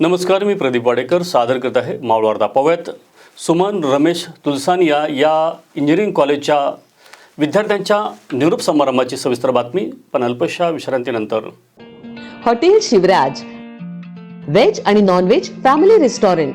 नमस्कार मी प्रदीप वाडेकर सादर करत आहे मावळवार्ता पाहूयात. सुमन रमेश तुलसानिया या इंजिनिअरिंग कॉलेजच्या विद्यार्थ्यांच्या निरोप समारंभाची सविस्तर बातमी पण अल्पशा विश्रांतीनंतर. हॉटेल शिवराज व्हेज आणि non veg family restaurant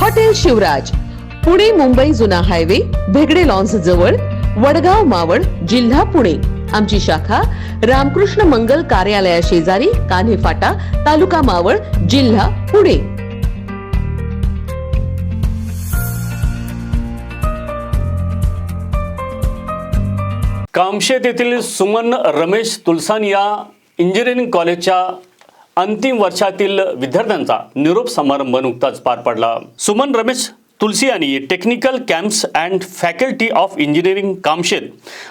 hotel Shivraj Pune Mumbai जुना हायवे भेगडे लॉन्स जवळ वडगाव मावळ जिल्हा पुणे. आमची शाखा रामकृष्ण मंगल कार्यालया शेजारी कान्हे फाटा तालुका मावळ जिल्हा पुणे. कामशेत येथील सुमन रमेश तुलसान या इंजिनिअरिंग कॉलेजच्या अंतिम वर्षातील विद्यार्थ्यांचा निरोप समारंभ नुकताच पार पडला. सुमन रमेश तुलसी यांनी technical campus and faculty of engineering Kamshet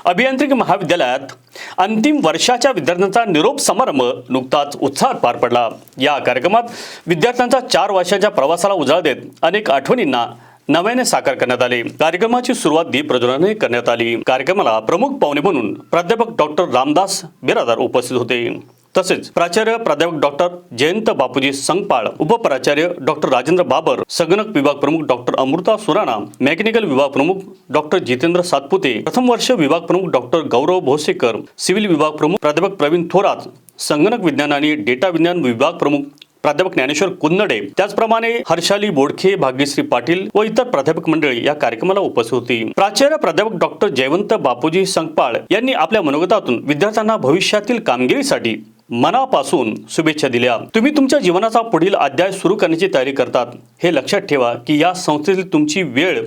अभियांत्रिकी महाविद्यालयात अंतिम वर्षाच्या विद्यार्थ्यांचा निरोप समारंभ नुकताच उत्साहात पार पडला. या कार्यक्रमात विद्यार्थ्यांचा चार वर्षाच्या प्रवासाला उजाळा देत अनेक आठवणींना नव्याने साकार करण्यात आले. कार्यक्रमाची सुरुवात दीपप्रज्वलाने करण्यात आली. कार्यक्रमाला प्रमुख पाहुणे म्हणून प्राध्यापक डॉक्टर रामदास बिरादार उपस्थित होते. तसेच प्राचार्य प्राध्यापक डॉक्टर जयंत बापूजी संगपाळ उपप्राचार्य डॉक्टर राजेंद्र बाबर संगणक विभाग प्रमुख डॉक्टर अमृता सुराणा मेकॅनिकल विभाग प्रमुख डॉक्टर जितेंद्र सातपुते प्रथम वर्ष विभाग प्रमुख डॉक्टर गौरव भोसेकर सिव्हिल विभाग प्रमुख प्राध्यापक प्रवीण थोरात संगणक विज्ञान आणि डेटा विज्ञान विभाग प्रमुख प्राध्यापक ज्ञानेश्वर कुन्नडे त्याचप्रमाणे हर्षाली बोडखे भाग्यश्री पाटील व इतर प्राध्यापक मंडळी या कार्यक्रमाला उपस्थित होती. प्राचार्य प्राध्यापक डॉक्टर जयवंत बापूजी संगपाळ यांनी आपल्या मनोगतातून विद्यार्थ्यांना भविष्यातील कामगिरीसाठी मनापासून शुभेच्छा दिल्या. तुम्ही तुमच्या जीवनाचा पुढील अध्याय सुरू करण्याची तयारी करतात. हे लक्षात ठेवा की या संस्थेतील तुमची वेळ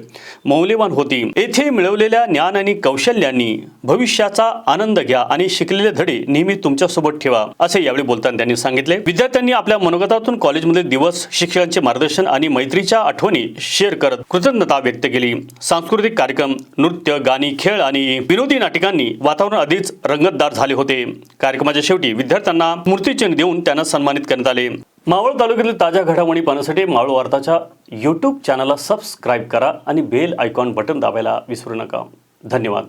मौल्यवान होती. येथे मिळवलेल्या ज्ञान आणि कौशल्यांनी भविष्याचा आनंद घ्या आणि शिकलेले धडे नेहमी तुमच्यासोबत ठेवा असे यावेळी बोलताना त्यांनी सांगितले. विद्यार्थ्यांनी आपल्या मनोगतातून कॉलेजमध्ये दिवस शिक्षकांचे मार्गदर्शन आणि मैत्रीच्या आठवणी शेअर करत कृतज्ञता व्यक्त केली. सांस्कृतिक कार्यक्रम नृत्य गाणी खेळ आणि विनोदी नाटकांनी वातावरण आधीच रंगतदार झाले होते. कार्यक्रमाच्या शेवटी विद्यार्थ्यांना मूर्तीचिन्ह देऊन त्यांना सन्मानित करण्यात आले. मावळ तालुक्यातील ताज्या घडामोडी पाहण्यासाठी मावळ वार्ताच्या यूट्यूब चॅनलला सबस्क्राईब करा आणि बेल आयकॉन बटन दाबायला विसरू नका. धन्यवाद.